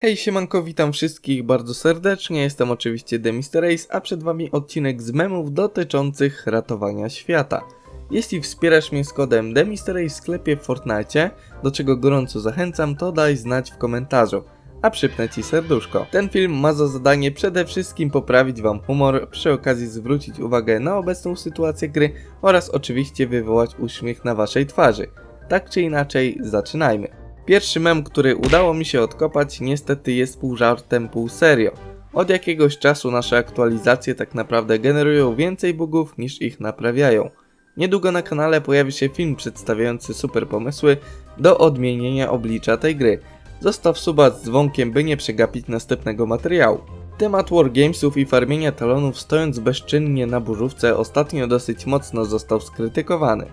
Hej, siemanko, witam wszystkich bardzo serdecznie, jestem oczywiście Demister Ace, a przed wami odcinek z memów dotyczących ratowania świata. Jeśli wspierasz mnie z kodem Demister w sklepie w Fortnite, do czego gorąco zachęcam, to daj znać w komentarzu, a przypnę ci serduszko. Ten film ma za zadanie przede wszystkim poprawić wam humor, przy okazji zwrócić uwagę na obecną sytuację gry oraz oczywiście wywołać uśmiech na waszej twarzy. Tak czy inaczej, zaczynajmy. Pierwszy mem, który udało mi się odkopać, niestety jest pół żartem, pół serio. Od jakiegoś czasu nasze aktualizacje tak naprawdę generują więcej bugów niż ich naprawiają. Niedługo na kanale pojawi się film przedstawiający super pomysły do odmienienia oblicza tej gry. Zostaw suba z dzwonkiem, by nie przegapić następnego materiału. Temat wargamesów i farmienia talonów stojąc bezczynnie na burzówce ostatnio dosyć mocno został skrytykowany.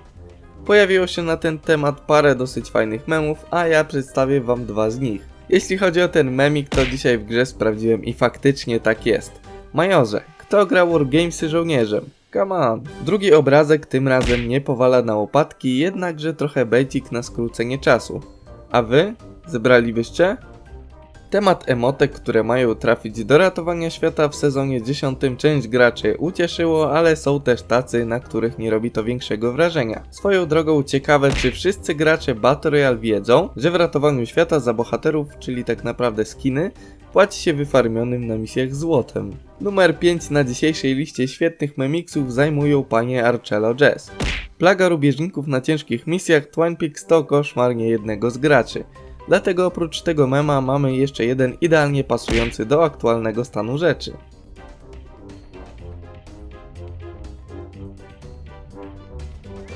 Pojawiło się na ten temat parę dosyć fajnych memów, a ja przedstawię wam dwa z nich. Jeśli chodzi o ten memik, to dzisiaj w grze sprawdziłem i faktycznie tak jest. Majorze, kto gra Wargamesy żołnierzem? Come on. Drugi obrazek tym razem nie powala na łopatki, jednakże trochę bejcik na skrócenie czasu. A wy? Zebralibyście? Temat emotek, które mają trafić do ratowania świata w sezonie 10 część graczy ucieszyło, ale są też tacy, na których nie robi to większego wrażenia. Swoją drogą ciekawe, czy wszyscy gracze Battle Royale wiedzą, że w ratowaniu świata za bohaterów, czyli tak naprawdę skiny, płaci się wyfarmionym na misjach złotem. Numer 5 na dzisiejszej liście świetnych memiksów zajmują panie Arcello Jazz. Plaga rubieżników na ciężkich misjach Twin Peaks to koszmar niejednego z graczy. Dlatego oprócz tego mema mamy jeszcze jeden idealnie pasujący do aktualnego stanu rzeczy.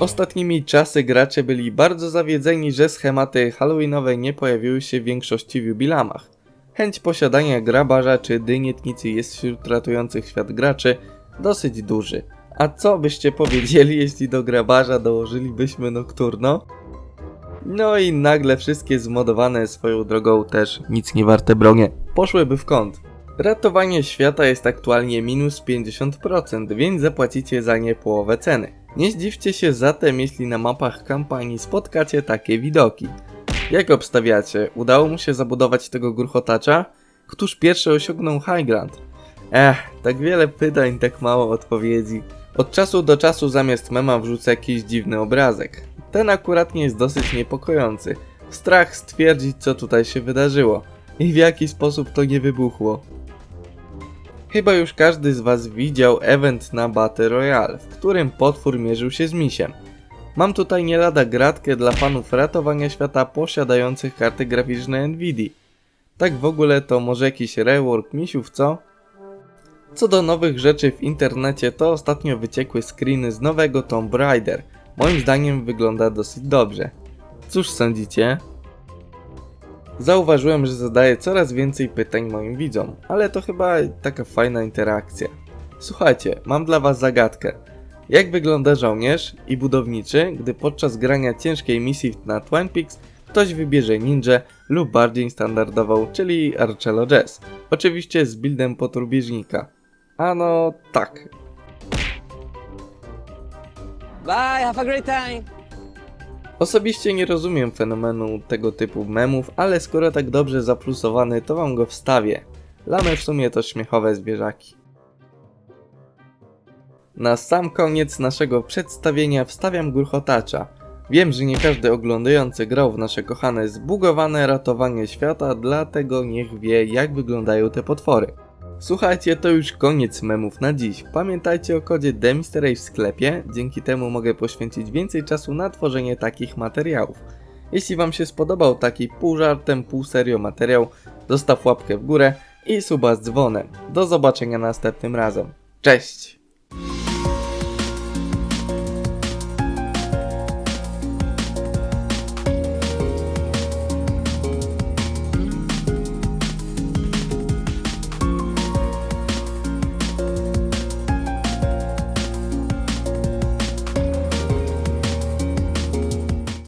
Ostatnimi czasy gracze byli bardzo zawiedzeni, że schematy halloweenowe nie pojawiły się w większości w jubilamach. Chęć posiadania grabarza czy dynietnicy jest wśród ratujących świat graczy dosyć duży. A co byście powiedzieli, jeśli do grabarza dołożylibyśmy Nocturno? No i nagle wszystkie zmodowane swoją drogą też nic nie warte bronie poszłyby w kąt. Ratowanie świata jest aktualnie minus 50%, więc zapłacicie za nie połowę ceny. Nie zdziwcie się zatem, jeśli na mapach kampanii spotkacie takie widoki. Jak obstawiacie, udało mu się zabudować tego gruchotacza? Któż pierwszy osiągnął high ground? Ech, tak wiele pytań, tak mało odpowiedzi. Od czasu do czasu zamiast mema wrzucę jakiś dziwny obrazek. Ten akurat nie jest dosyć niepokojący. Strach stwierdzić, co tutaj się wydarzyło i w jaki sposób to nie wybuchło. Chyba już każdy z Was widział event na Battle Royale, w którym potwór mierzył się z misiem. Mam tutaj nie lada gratkę dla fanów ratowania świata posiadających karty graficzne Nvidia. Tak w ogóle to może jakiś rework misiów, co? Co do nowych rzeczy w internecie, to ostatnio wyciekły screeny z nowego Tomb Raider. Moim zdaniem wygląda dosyć dobrze. Cóż sądzicie? Zauważyłem, że zadaję coraz więcej pytań moim widzom, ale to chyba taka fajna interakcja. Słuchajcie, mam dla was zagadkę. Jak wygląda żołnierz i budowniczy, gdy podczas grania ciężkiej misji na Twin Peaks ktoś wybierze ninja lub bardziej standardową, czyli Arcello Jazz. Oczywiście z buildem podrubieżnika. Ano tak, Bye, have a great time. Osobiście nie rozumiem fenomenu tego typu memów, ale skoro tak dobrze zaplusowany, to wam go wstawię. Lamy w sumie to śmiechowe zwierzaki. Na sam koniec naszego przedstawienia wstawiam gruchotacza. Wiem, że nie każdy oglądający grał w nasze kochane zbugowane ratowanie świata, dlatego niech wie jak wyglądają te potwory. Słuchajcie, to już koniec memów na dziś. Pamiętajcie o kodzie DEMISTERACE w sklepie, dzięki temu mogę poświęcić więcej czasu na tworzenie takich materiałów. Jeśli Wam się spodobał taki pół żartem, pół serio materiał, zostaw łapkę w górę i suba z dzwonem. Do zobaczenia następnym razem. Cześć!